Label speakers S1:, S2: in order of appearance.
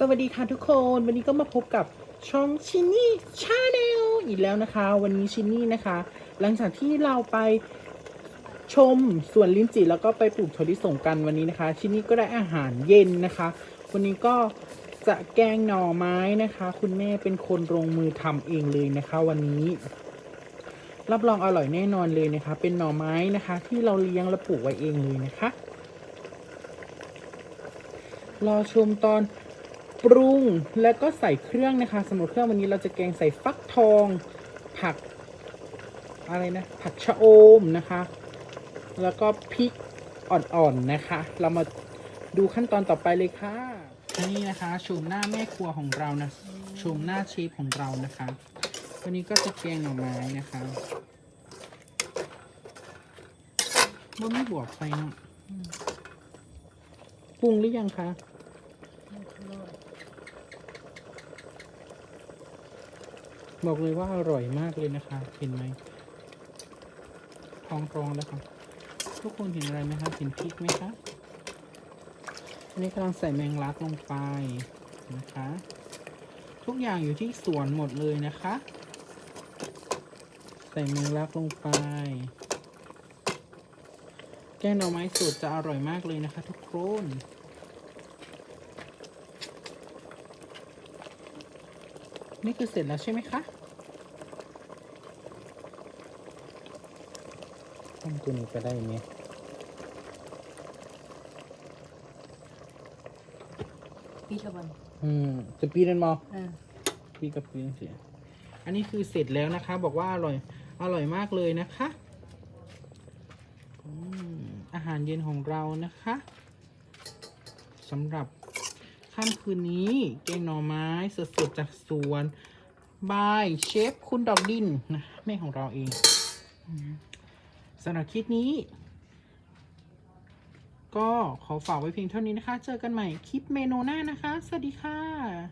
S1: สวัสดีค่ะทุกคนวันนี้ก็มาพบกับช่องชินนี่ชาแนลอีกแล้วนะคะ วันนี้ชินนี่นะคะ หลังจากที่เราไปชมสวนลิ้นจี่แล้วก็ไปปลูกถั่วลิสงกันวันนี้นะคะ ชินนี่ก็ได้อาหารเย็นนะคะ วันนี้ก็จะแกงหน่อไม้นะคะ คุณแม่เป็นคนลงมือทำเองเลยนะคะ วันนี้ รับรองอร่อยแน่นอนเลยนะคะ เป็นหน่อไม้นะคะ ที่เราเลี้ยงและปลูกไว้เองเลยนะคะ รอชมตอน ปรุงแล้วก็ใส่เครื่องนะคะสำหรับเครื่องวันนี้เราจะแกงใส่ฟักทอง ผักอะไรนะ ผักชะโอมนะคะ แล้วก็พริกอ่อนๆนะคะ เรามาดูขั้นตอนต่อไปเลยค่ะ นี่นะคะชมหน้าแม่ครัวของเรานะชมหน้าเชฟของเรานะคะวันนี้ก็จะแกงหน่อไม้นะคะว่าไม่บวกไปเนาะอืมปรุงหรือยังคะ บอกเลยว่าอร่อยมากเลยนะคะ เห็นไหมทองร้องแล้วค่ะทุกคนเห็นอะไรไหมคะเห็นพริกไหมคะอันนี้กำลังใส่แมงลักลงไปนะคะ ทุกอย่างอยู่ที่สวนหมดเลยนะคะ ใส่แมงลักลงไป แกงหน่อไม้สดจะอร่อยมากเลยนะคะ ทุกคน นี่คือเสร็จแล้วใช่ไหมคะทำตัวนี้ก็ได้ไหม
S2: พี่ชวัน
S1: อืมจะปีนันมอ
S2: อ่า
S1: ปีกับปีเสียอันนี้คือเสร็จแล้วนะคะ บอกว่าอร่อย อร่อยมากเลยนะคะอืมอาหารเย็นของเรานะคะสำหรับ ค่ำคืนนี้แกงหน่อไม้สดๆจากสวนบายเชฟคุณดอกดินนะแม่ของเราเองสำหรับคลิปนี้ ก็ขอฝากไว้เพียงเท่านี้นะคะ เจอกันใหม่คลิปเมนูหน้านะคะ สวัสดีค่ะ